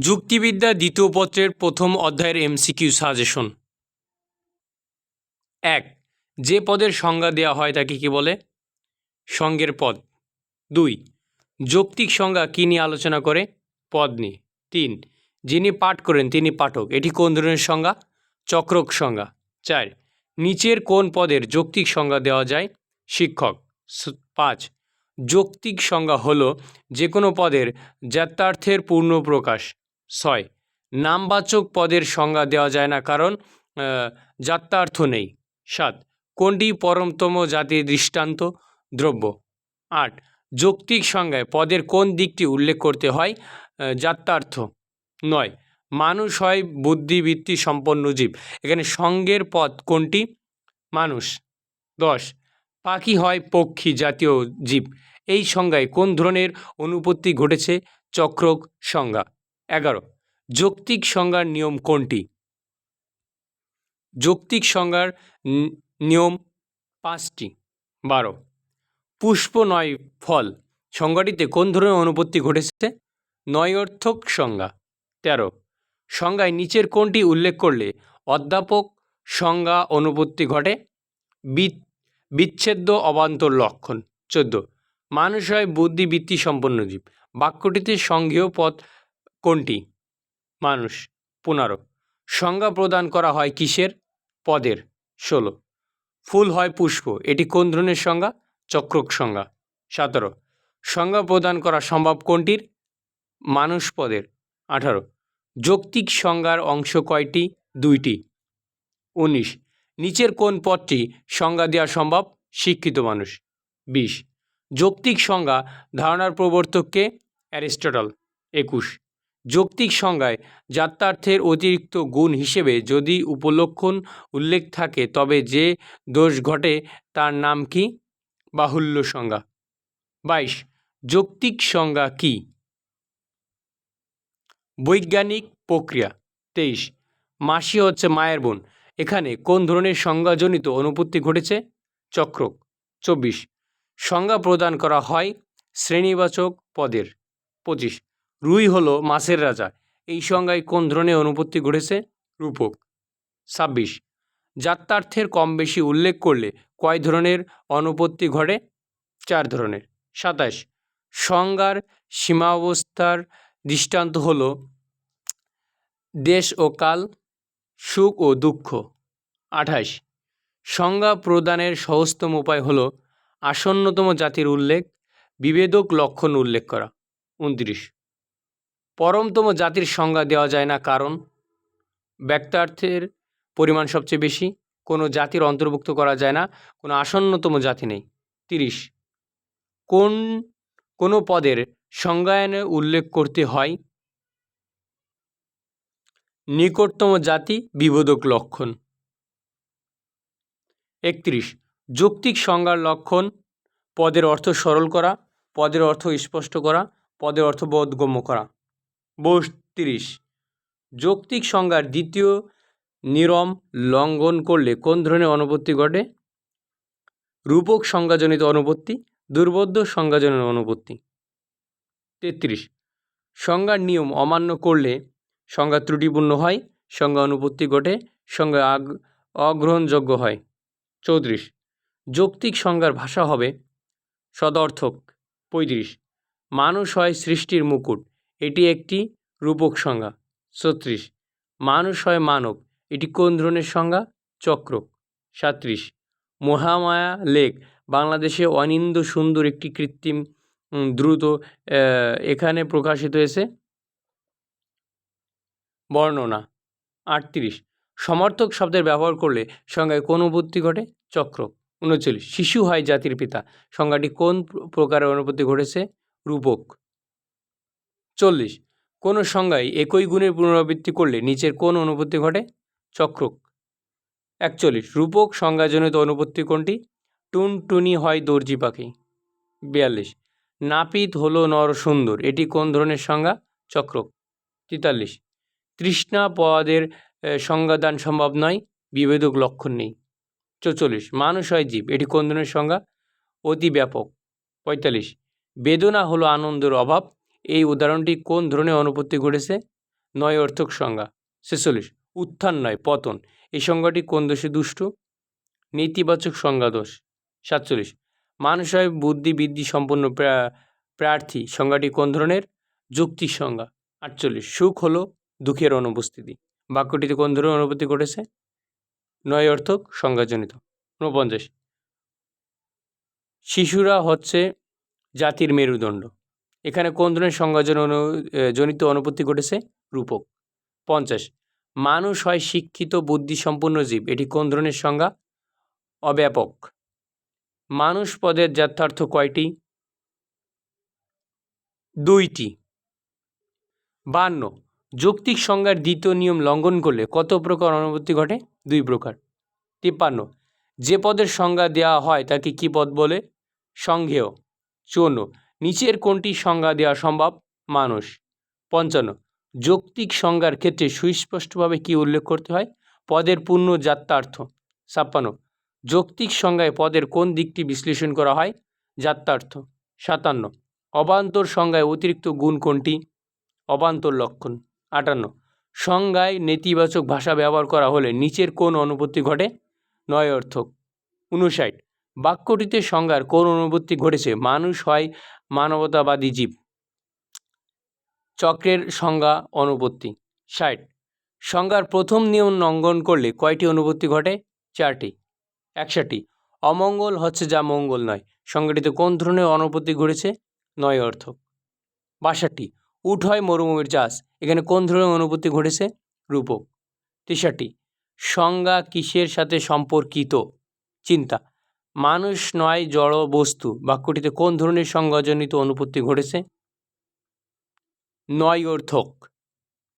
যুক্তিবিদ্যা দ্বিতীয় পত্রের প্রথম অধ্যায়ের এমসিকিউ সাজেশন। এক, যে পদের সংজ্ঞা দেওয়া হয় তাকে কি বলে? সঙ্গের পদ। দুই, যৌক্তিক সংজ্ঞা কী নিয়ে আলোচনা করে? পদ নিয়ে। তিন, যিনি পাঠ করেন তিনি পাঠক। এটি কোন ধরনের সংজ্ঞা? চক্রক সংজ্ঞা। চার, নিচের কোন পদের যৌক্তিক সংজ্ঞা দেওয়া যায়? শিক্ষক। পাঁচ, যৌক্তিক সংজ্ঞা হলো যে কোনো পদের যাত্রার্থের পূর্ণ প্রকাশ। ছয়, নামবাচক পদের সংজ্ঞা দেওয়া যায় না কারণ যাত্রার্থ নেই। সাত, কোনটি পরমতম জাতির দৃষ্টান্ত? দ্রব্য। আট, যৌক্তিক সংজ্ঞায় পদের কোন দিকটি উল্লেখ করতে হয়? যাত্রার্থ। নয়, মানুষ হয় বুদ্ধিবৃত্তি সম্পন্ন জীব। এখানে সঙ্গের পদ কোনটি? মানুষ। দশ, পাখি হয় পক্ষী জাতীয় জীব। এই সংজ্ঞায় কোন ধরনের অনুপত্তি ঘটেছে? চক্রক সংজ্ঞা। এগারো। যৌক্তিক সংজ্ঞার নিয়ম কোনটি? যৌক্তিক সংজ্ঞার নিয়ম পাঁচটি। বারো। পুষ্প নয় ফল। সংজ্ঞাটিতে কোন ধরনের অনুপত্তি ঘটেছে? নয়অর্থক সংজ্ঞা। তেরো। সংজ্ঞায় নিচের কোনটি উল্লেখ করলে অধ্যাপক সংজ্ঞা অনুপত্তি ঘটে? বিচ্ছেদ্য অবান্তর লক্ষণ। চোদ্দ। মানুষ হয় বুদ্ধিবৃত্তি সম্পন্ন জীব। বাক্যটিতে সংঘেয় পদ কোনটি? মানুষ, পনেরো। সংজ্ঞা প্রদান করা হয় কিসের? পদের। ষোলো। ফুল হয় পুষ্প। এটি কোন ধরনের সংজ্ঞা? চক্রক সংজ্ঞা। সতেরো। সংজ্ঞা প্রদান করা সম্ভব কোনটির? মানুষ পদের। আঠারো। যৌক্তিক সংজ্ঞার অংশ কয়টি? দুইটি। উনিশ। নিচের কোন পদটি সংজ্ঞা দেওয়া সম্ভব? শিক্ষিত মানুষ। বিশ। যৌক্তিক সংজ্ঞা ধারণার প্রবর্তককে অ্যারিস্টটল। একুশ। যৌক্তিক সংজ্ঞায় যাত্রার্থের অতিরিক্ত গুণ হিসেবে যদি উপলক্ষণ উল্লেখ থাকে, তবে যে দোষ ঘটে তার নাম কি? বাহুল্য সংজ্ঞা। বাইশ, যৌক্তিক সংজ্ঞা কি? বৈজ্ঞানিক প্রক্রিয়া। তেইশ, মাসি হচ্ছে মায়ের বোন। এখানে কোন ধরনের সংজ্ঞাজনিত অনুপত্তি ঘটেছে? চক্রক। চব্বিশ, সংজ্ঞা প্রদান করা হয় শ্রেণীবাচক পদের। পঁচিশ রুই হলো মাছের রাজা। এই সংজ্ঞায় কোন ধরনের অনুপত্তি ঘটেছে? রূপক। ছাব্বিশ। যাত্রার্থের কম বেশি উল্লেখ করলে কয় ধরনের অনুপত্তি ঘটে? চার ধরনের। সাতাশ। সংজ্ঞার সীমাবস্থার দৃষ্টান্ত হল দেশ ও কাল, সুখ ও দুঃখ। আঠাশ। সংজ্ঞা প্রদানের সহজতম উপায় হল আসন্নতম জাতির উল্লেখ বিভেদক লক্ষণ উল্লেখ করা। উনত্রিশ। পরমতম জাতির সংজ্ঞা দেওয়া যায় না, কারণ ব্যক্তার্থের পরিমাণ সবচেয়ে বেশি, কোনো জাতির অন্তর্ভুক্ত করা যায় না, কোনো আসন্নতম জাতি নেই। তিরিশ, কোন, কোনো পদের সংজ্ঞায়নে উল্লেখ করতে হয়? নিকটতম জাতি বিবোধক লক্ষণ। একত্রিশ, যৌক্তিক সংজ্ঞার লক্ষণ, পদের অর্থ সরল করা, পদের অর্থ স্পষ্ট করা, পদের অর্থ বোধগম্য করা। বত্রিশ যৌক্তিক সংজ্ঞার দ্বিতীয় নিরম লঙ্ঘন করলে কোন ধরনের অনুপত্তি ঘটে? রূপক সংজ্ঞাজনিত অনুপত্তি, দুর্বোধ্য সংজ্ঞাজনিত অনুপত্তি। তেত্রিশ। সংজ্ঞার নিয়ম অমান্য করলে সংজ্ঞা ত্রুটিপূর্ণ হয়, সংজ্ঞা অনুপত্তি ঘটে, সংজ্ঞা অগ্রহণযোগ্য হয়। চৌত্রিশ। যৌক্তিক সংজ্ঞার ভাষা হবে সদর্থক, পঁয়ত্রিশ। মানুষ হয় সৃষ্টির মুকুট এটি একটি রূপক সংজ্ঞা। ছত্রিশ। মানুষ হয় মানব। এটি কোন ধরনের সংজ্ঞা? চক্র। সাত্রিশ। মহামায়া লেক। বাংলাদেশে অনিন্দ সুন্দর একটি কৃত্রিম দ্রুত এখানে প্রকাশিত হয়েছে। বর্ণনা। আটত্রিশ। সমর্থক শব্দের ব্যবহার করলে সংজ্ঞায় কোন অনুপত্তি ঘটে? চক্র। উনচল্লিশ। শিশু হয় জাতির পিতা। সংজ্ঞাটি কোন প্র- প্রকারের অনুপত্তি ঘটেছে? রূপক। চল্লিশ। কোনো সংজ্ঞায় একই গুণের পুনরাবৃত্তি করলে নিচের কোন অনুপত্তি ঘটে? চক্রক। একচল্লিশ। রূপক সংজ্ঞাজনিত অনুপত্তি কোনটি? টুনটুনি হয় দর্জি পাখি। বিয়াল্লিশ। নাপিত হলো নর সুন্দর। এটি কোন ধরনের সংজ্ঞা? চক্রক। তেতাল্লিশ। তৃষ্ণা পদের সংজ্ঞাদান সম্ভব নয়। বিভেদক লক্ষণ নেই। চৌচল্লিশ। মানুষ হয় জীব। এটি কোন ধরনের সংজ্ঞা? অতি ব্যাপক। পঁয়তাল্লিশ। বেদনা হলো আনন্দের অভাব। এই উদাহরণটি কোন ধরনের অনুপত্তি ঘটেছে? নয় অর্থক সংজ্ঞা। ছেচল্লিশ। উত্থান নয়, পতন। এই সংজ্ঞাটি কোন দোষে দুষ্ট? নেতিবাচক সংজ্ঞা দোষ। সাতচল্লিশ। মানুষ হয় বুদ্ধি বৃদ্ধি সম্পন্ন প্রা- প্রার্থী সংজ্ঞাটি কোন ধরনের? যুক্তির সংজ্ঞা। আটচল্লিশ। সুখ হলো দুঃখের অনুপস্থিতি। বাক্যটিতে কোন ধরনের অনুভূতি ঘটেছে? নয় অর্থক সংজ্ঞাজনিত। ঊনপঞ্চাশ। শিশুরা হচ্ছে জাতির মেরুদণ্ড। এখানে কোন ধরনের সংজ্ঞাজন অনু- জনিত অনুপত্তি ঘটেছে? রূপক। পঞ্চাশ। মানুষ হয় শিক্ষিত বুদ্ধিসম্পন্ন জীব। এটি কোন ধরনের সংজ্ঞা? অব্যাপক। মানুষ পদের যথার্থ কয়টি? দুইটি। বান্ন। যৌক্তিক সংজ্ঞার দ্বিতীয় নিয়ম লঙ্ঘন করলে কত প্রকার অনুপত্তি ঘটে? দুই প্রকার। তিপ্পান্ন। যে পদের সংজ্ঞা দেওয়া হয় তাকে কি পদ বলে? সংঘেয় চুয়ান্ন। নিচের কোনটি সংজ্ঞা দেওয়া সম্ভব? মানুষ। পঞ্চান্ন। যৌক্তিক সংজ্ঞার ক্ষেত্রে সুস্পষ্টভাবে কি উল্লেখ করতে হয়? পদের পূর্ণ যাত্রার্থ ছাপ্পান্ন। যৌক্তিক সংজ্ঞায় পদের কোন দিকটি বিশ্লেষণ করা হয়? যাত্রার্থ সাতান্ন। অবান্তর সংজ্ঞায় অতিরিক্ত গুণ কোনটি? অবান্তর লক্ষণ। আটান্ন। সংজ্ঞায় নেতিবাচক ভাষা ব্যবহার করা হলে নিচের কোন অনুপত্তি ঘটে? নয় অর্থক। উনষাট বাক্যটিতে সংজ্ঞার কোন অনুপত্তি ঘটেছে? মানুষ হয় মানবতাবাদী জীব। চক্রের সংজ্ঞা অনুপত্তি। ষাট। সংজ্ঞার প্রথম নিয়ম লঙ্ঘন করলে কয়টি অনুপত্তি ঘটে? চারটি। একষট্টি। অমঙ্গল হচ্ছে যা মঙ্গল নয়। সংজ্ঞাটিতে কোন ধরনের অনুপত্তি ঘটেছে? নয় অর্থ। বাষট্টি। উঠ হয় মরুভূমির চাষ। এখানে কোন ধরনের অনুপত্তি ঘটেছে? রূপক। তেষট্টি। সংজ্ঞা কিসের সাথে সম্পর্কিত? চিন্তা। মানুষ নয় জড় বস্তু। বাক্যটিতে কোন ধরনের সংজ্ঞাজনিত অনুপত্তি ঘটেছে? নয় অর্থক।